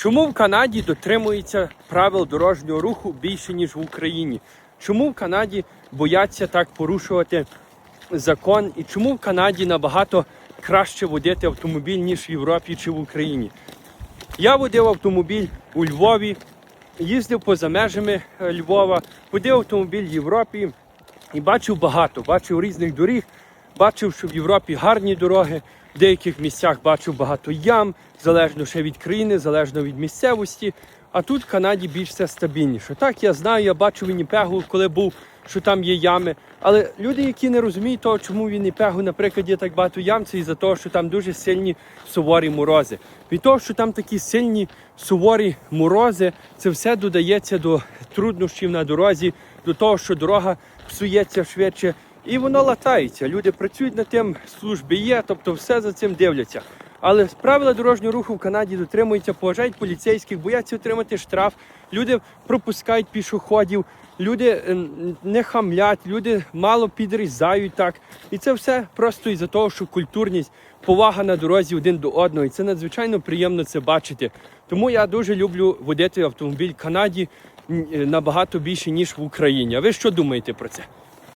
Чому в Канаді дотримуються правил дорожнього руху більше, ніж в Україні? Чому в Канаді бояться так порушувати закон? І чому в Канаді набагато краще водити автомобіль, ніж в Європі чи в Україні? Я водив автомобіль у Львові, їздив поза межами е, Львова, водив автомобіль в Європі і бачив багато, бачив різних доріг, бачив, що в Європі гарні дороги, в деяких місцях бачив багато ям, залежно ще від країни, залежно від місцевості. А тут в Канаді більш все стабільніше. Так, я знаю, я бачив Вінніпегу, коли був, що там є ями. Але люди, які не розуміють того, чому в Вінніпегу, наприклад, є так багато ям, це із-за того, що там дуже сильні суворі морози. Від того, що там такі сильні суворі морози, це все додається до труднощів на дорозі, до того, що дорога псується швидше. І воно латається. Люди працюють над тим, служби є, тобто все за цим дивляться. Але правила дорожнього руху в Канаді дотримуються, поважають поліцейських, бояться отримати штраф. Люди пропускають пішоходів, люди ем, не хамлять, люди мало підрізають так. І це все просто із-за того, що культурність, повага на дорозі один до одного. І це надзвичайно приємно це бачити. Тому я дуже люблю водити автомобіль в Канаді е, набагато більше, ніж в Україні. А ви що думаєте про це?